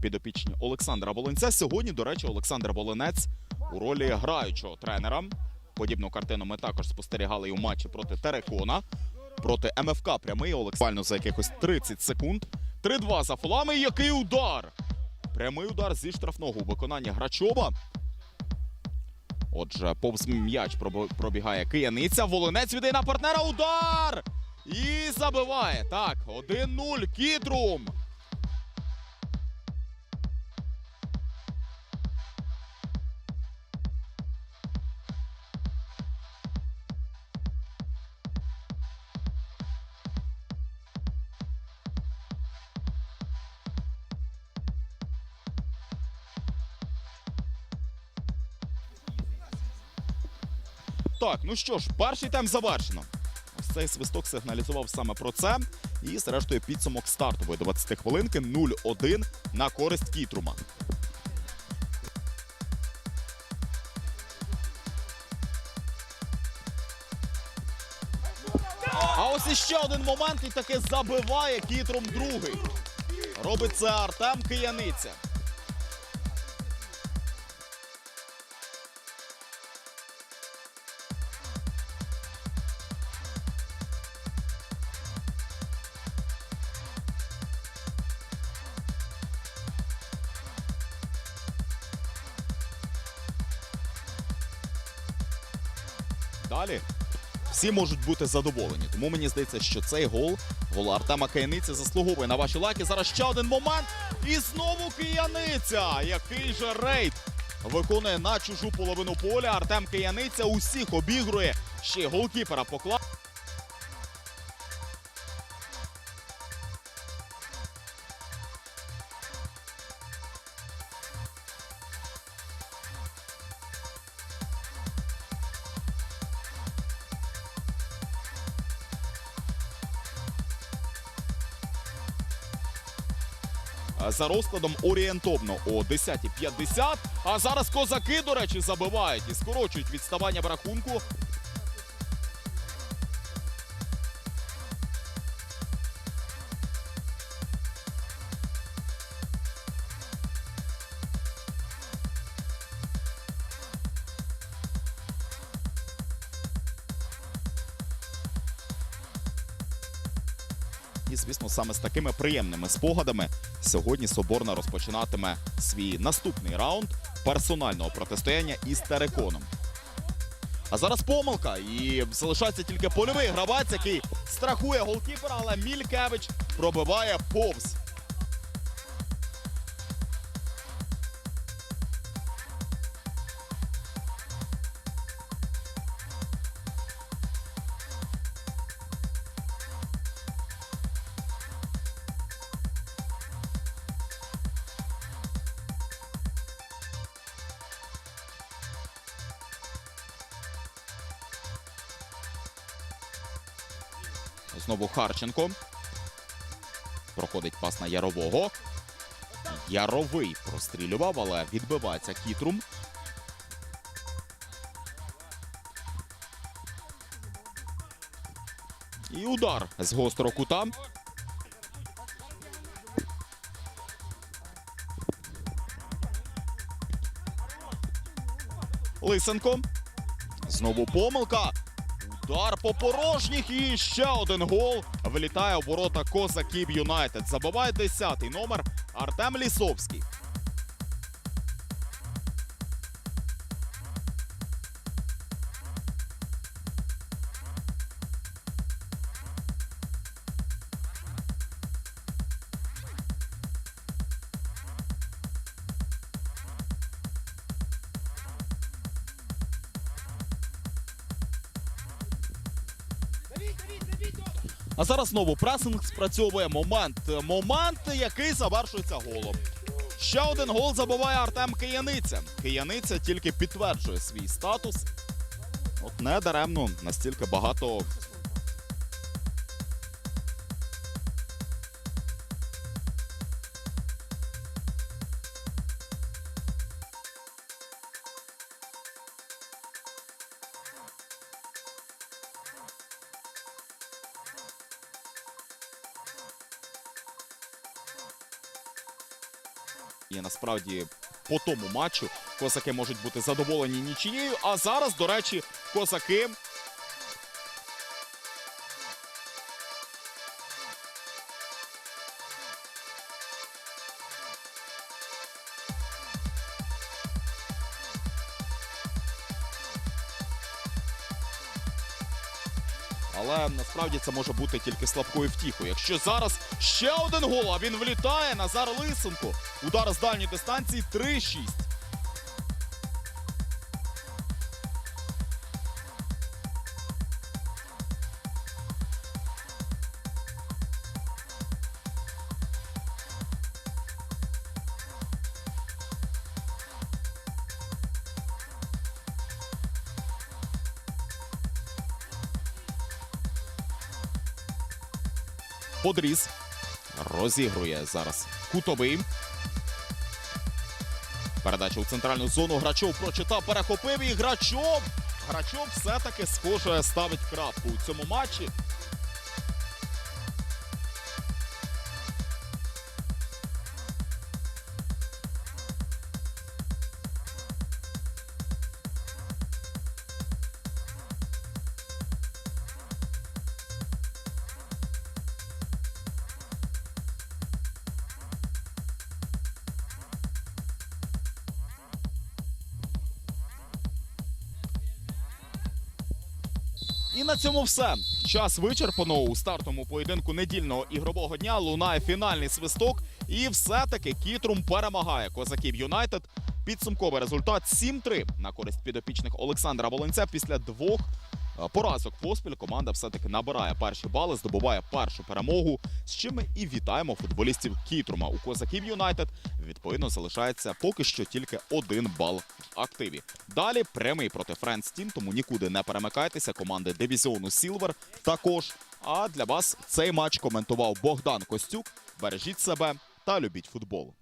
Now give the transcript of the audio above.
підопічні Олександра Волинця. Сьогодні, до речі, Олександр Волинець у ролі граючого тренера. Подібну картину ми також спостерігали і у матчі проти Терекона. Проти МФК прямий Олександр за якихось 30 секунд. 3-2 за фолами. Який удар! Прямий удар зі штрафного у виконанні Грачова. Отже, повз м'яч пробігає кияниця. Волинець віддає на партнера. Удар! І забиває. Так, 1-0. Кідрум. Так, ну що ж, перший тайм завершено. Ось цей свисток сигналізував саме про це. І зрештою підсумок стартової 20 хвилинки 0-1 на користь Кітрума. А ось іще один момент, і таки забиває Кітрум другий. Робить це Артем Кияниця. Далі всі можуть бути задоволені. Тому мені здається, що цей гол, гол Артема Кияниці заслуговує на ваші лайки. Зараз ще один момент. І знову Кияниця. Який же рейд виконує на чужу половину поля. Артем Кияниця усіх обігрує. Ще голкіпера поклав. За розкладом орієнтовно о 10.50. А зараз козаки, до речі, забивають і скорочують відставання в рахунку. І, звісно, саме з такими приємними спогадами сьогодні Соборна розпочинатиме свій наступний раунд персонального протистояння із Тереконом. А зараз помилка, і залишається тільки польовий гравець, який страхує голкіпера, але Мількевич пробиває повз. Знову Харченко. Проходить пас на Ярового. Яровий прострілював, але відбивається Кітрум. І удар з гострого кута. Лисенко. Знову помилка. Удар по порожніх і ще один гол. Влітає у ворота Козаків Юнайтед. Забиває 10-й номер Артем Лісовський. А зараз знову пресинг спрацьовує момент. Момент, який завершується голом. Ще один гол забиває Артем Кияниця. Кияниця тільки підтверджує свій статус. От не даремно настільки багато. І насправді по тому матчу козаки можуть бути задоволені нічією. А зараз, до речі, козаки Але насправді це може бути тільки слабкою втіхою. Якщо зараз ще один гол, а він влітає, Назар Лисенко. Удар з дальньої дистанції 3-6. Подріз розігрує зараз кутовий. Передача у центральну зону. Грачов прочитав, перехопив і Грачов. Грачов все-таки схоже ставить крапку у цьому матчі. І на цьому все. Час вичерпано у стартому поєдинку недільного ігрового дня. Лунає фінальний свисток. І все-таки Кітрум перемагає козаків Юнайтед. Підсумковий результат 7-3 на користь підопічних Олександра Волонця після двох поразок поспіль. Команда все-таки набирає перші бали, здобуває першу перемогу. З чим ми і вітаємо футболістів Кітрума. У козаків Юнайтед відповідно залишається поки що тільки один бал в активі. Далі прямий проти Френс Тім, тому нікуди не перемикайтеся. Команди дивізіону Сілвер також. А для вас цей матч коментував Богдан Костюк. Бережіть себе та любіть футбол.